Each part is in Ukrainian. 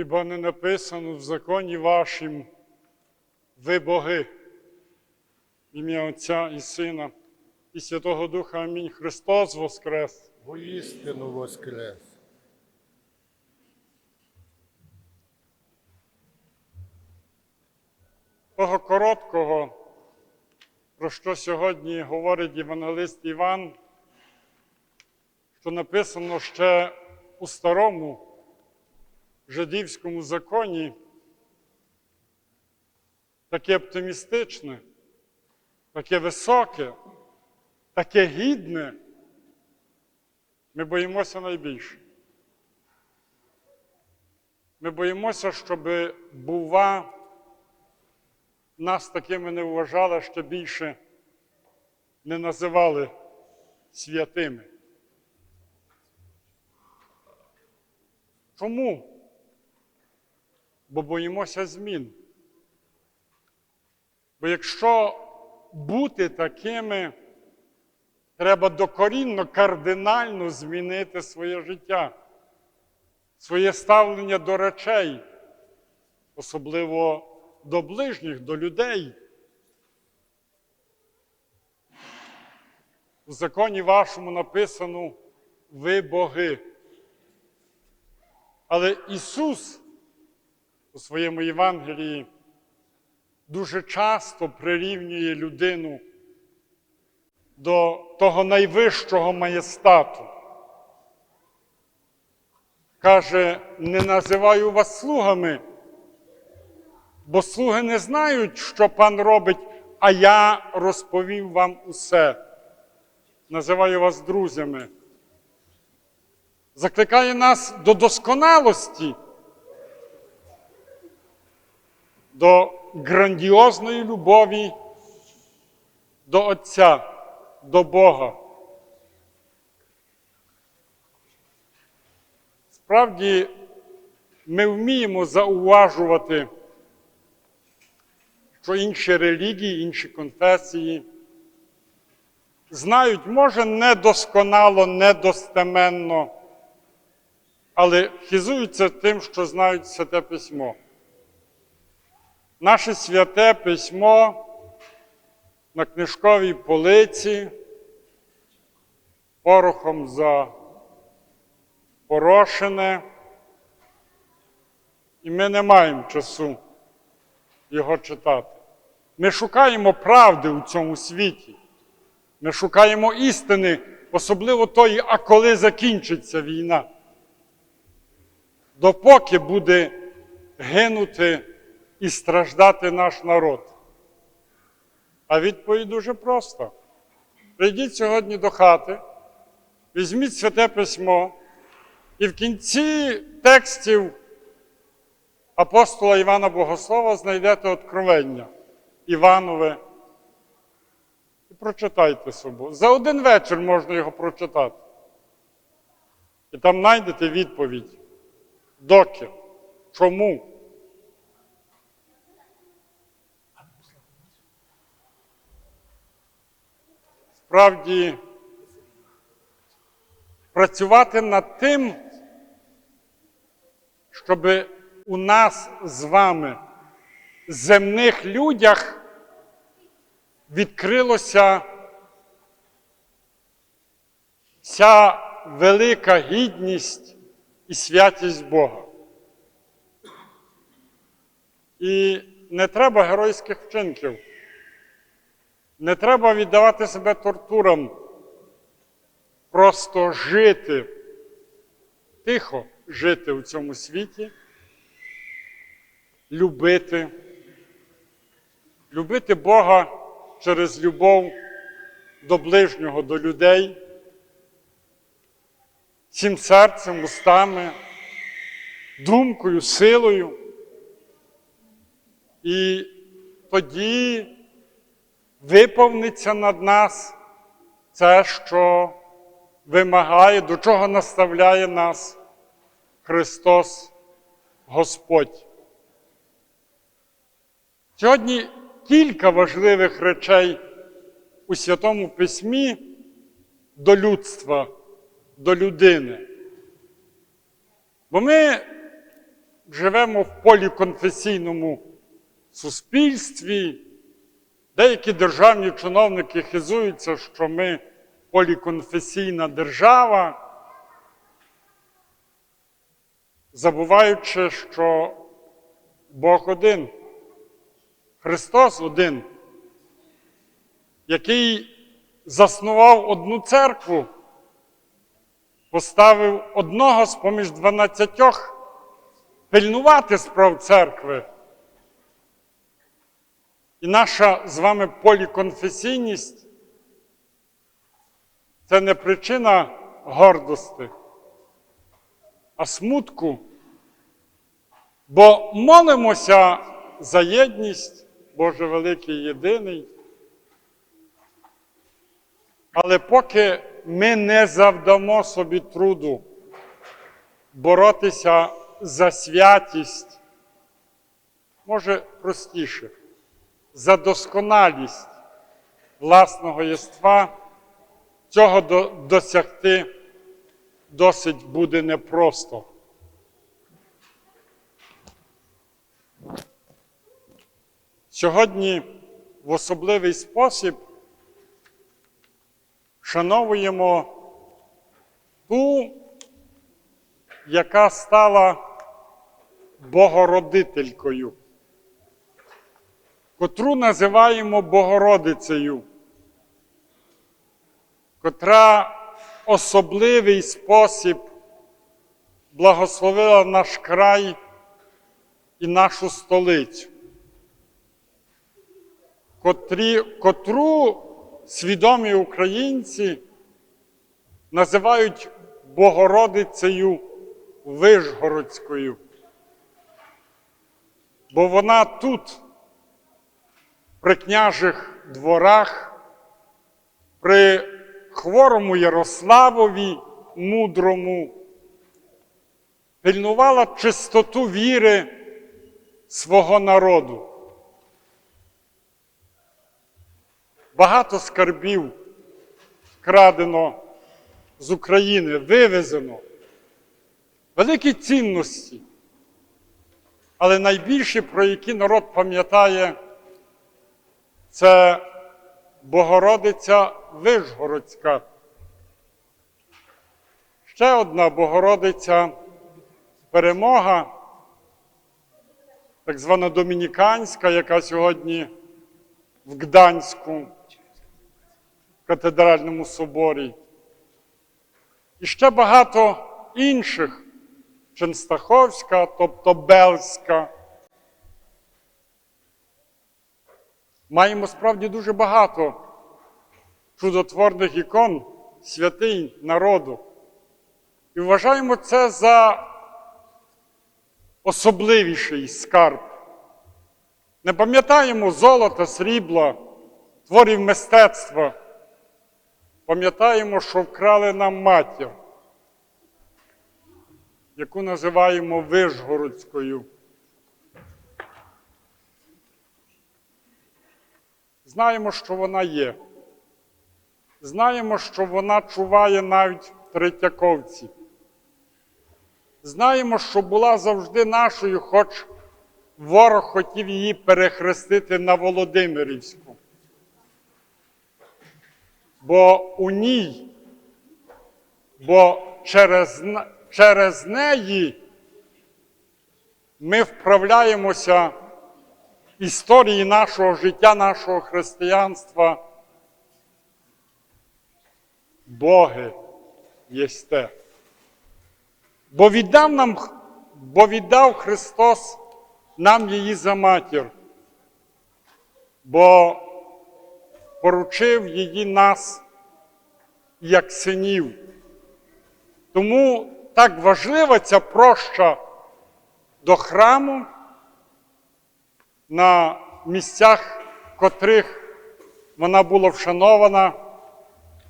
Хіба не написано в законі вашим ви боги, в ім'я Отця і Сина, і Святого Духа Амінь. Христос Воскрес! Воістину воскрес. Того короткого, про що сьогодні говорить Євангелист Іван, що написано ще у старому жидівському законі, таке оптимістичне, таке високе, таке гідне, ми боїмося найбільше. Ми боїмося, щоб бува нас такими не вважали, що більше не називали святими. Чому? Бо боїмося змін. Бо якщо бути такими, треба докорінно, кардинально змінити своє життя, своє ставлення до речей, особливо до ближніх, до людей. У законі вашому написано ви боги. Але Ісус у своєму Євангелії дуже часто прирівнює людину до того найвищого маєстату. Каже, не називаю вас слугами, бо слуги не знають, що пан робить, а я розповів вам усе. Називаю вас друзями. Закликає нас до досконалості, до грандіозної любові до Отця, до Бога. Справді, ми вміємо зауважувати, що інші релігії, інші конфесії знають, може, недосконало, недостеменно, але хизуються тим, що знають святе письмо. Наше святе письмо на книжковій полиці, порохом запорошене, і ми не маємо часу його читати. Ми шукаємо правди у цьому світі. Ми шукаємо істини, особливо тої, а коли закінчиться війна. Допоки буде гинути і страждати наш народ. А відповідь дуже проста. Прийдіть сьогодні до хати, візьміть святе письмо, і в кінці текстів апостола Івана Богослова знайдете откровення Іванове. І прочитайте собі. За один вечір можна його прочитати. І там знайдете відповідь. Доки? Чому? Справді, працювати над тим, щоб у нас з вами, земних людях, відкрилося ця велика гідність і святість Бога. І не треба геройських вчинків. Не треба віддавати себе тортурам, просто жити, тихо жити у цьому світі, любити, любити Бога через любов до ближнього, до людей, всім серцем, устами, думкою, силою. І тоді виповниться над нас це, що вимагає, до чого наставляє нас Христос Господь. Сьогодні кілька важливих речей у Святому Письмі до людства, до людини. Бо ми живемо в поліконфесійному суспільстві. Деякі державні чиновники хизуються, що ми поліконфесійна держава, забуваючи, що Бог один, Христос один, який заснував одну церкву, поставив одного з поміж дванадцятьох пильнувати справ церкви. І наша з вами поліконфесійність це не причина гордості, а смутку. Бо молимося за єдність, Боже великий єдиний. Але поки ми не завдамо собі труду боротися за святість, може простіше, за досконалість власного єства, цього до- досягти досить буде непросто. Сьогодні в особливий спосіб шановуємо ту, яка стала Богородителькою, котру називаємо Богородицею, котра особливий спосіб благословила наш край і нашу столицю котрі, котру свідомі українці називають Богородицею Вишгородською. Бо вона тут, при княжих дворах, при хворому Ярославові мудрому, пильнувала чистоту віри свого народу. Багато скарбів вкрадено з України, вивезено. Великі цінності. Але найбільше, про які народ пам'ятає, це Богородиця Вишгородська. Ще одна Богородиця перемога, так звана Домініканська, яка сьогодні в Гданську катедральному соборі. І ще багато інших Ченстаховська, тобто Белська. Маємо справді дуже багато чудотворних ікон святинь народу. І вважаємо це за особливіший скарб. Не пам'ятаємо золота, срібла, творів мистецтва. Пам'ятаємо, що вкрали нам матір, яку називаємо Вишгородською. Знаємо, що вона є. Знаємо, що вона чуває навіть в Третьяковці. Знаємо, що була завжди нашою, хоч ворог хотів її перехрестити на Володимирівську. Бо у ній, бо через, через неї ми вправляємося історії нашого життя, нашого християнства. Боги єсте. Бо віддав нам, бо віддав Христос нам її за матір, бо поручив її нас як синів. Тому так важлива ця проща до храму, на місцях котрих вона була вшанована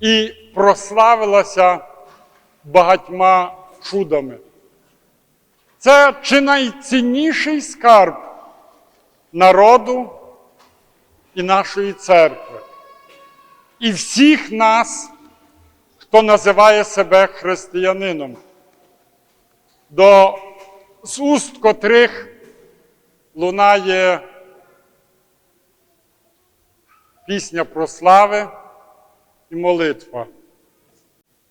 і прославилася багатьма чудами. Це чи найцінніший скарб народу і нашої церкви. І всіх нас, хто називає себе християнином. До з уст котрих лунає пісня про слави і молитва.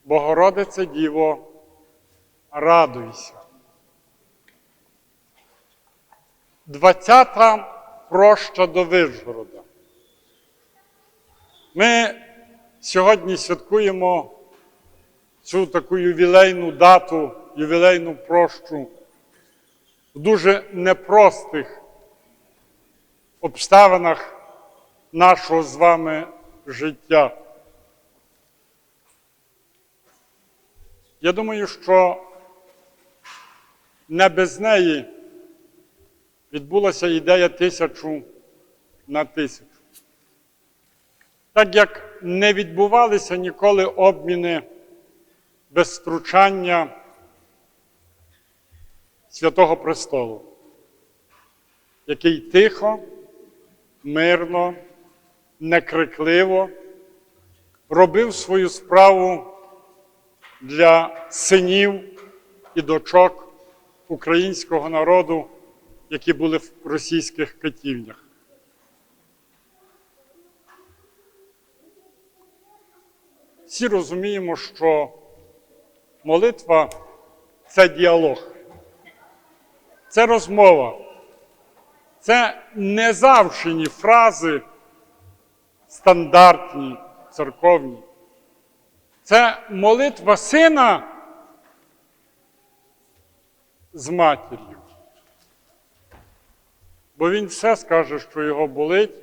Богородице Діво, радуйся. Двадцята проща до Вижгорода. Ми сьогодні святкуємо цю таку ювілейну дату, ювілейну прощу в дуже непростих обставинах нашого з вами життя. Я думаю, що не без неї відбулася ідея тисячу на тисячу. Так як не відбувалися ніколи обміни без втручання Святого Престолу, який тихо, мирно, некрикливо робив свою справу для синів і дочок українського народу, які були в російських катівнях. Всі розуміємо, що молитва це діалог, це розмова, це не завшені фрази стандартні, церковні. Це молитва сина з матір'ю. Бо він все скаже, що його болить.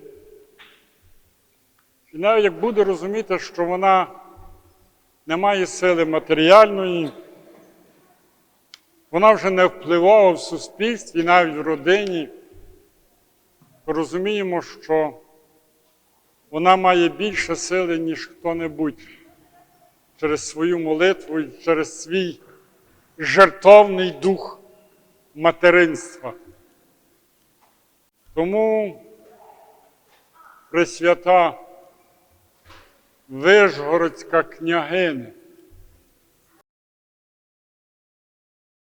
І навіть як буде розуміти, що вона не має сили матеріальної, вона вже не впливова в суспільстві, навіть в родині, розуміємо, що вона має більше сили, ніж хто-небудь через свою молитву і через свій жертовний дух материнства. Тому Пресвята Вишгородська княгиня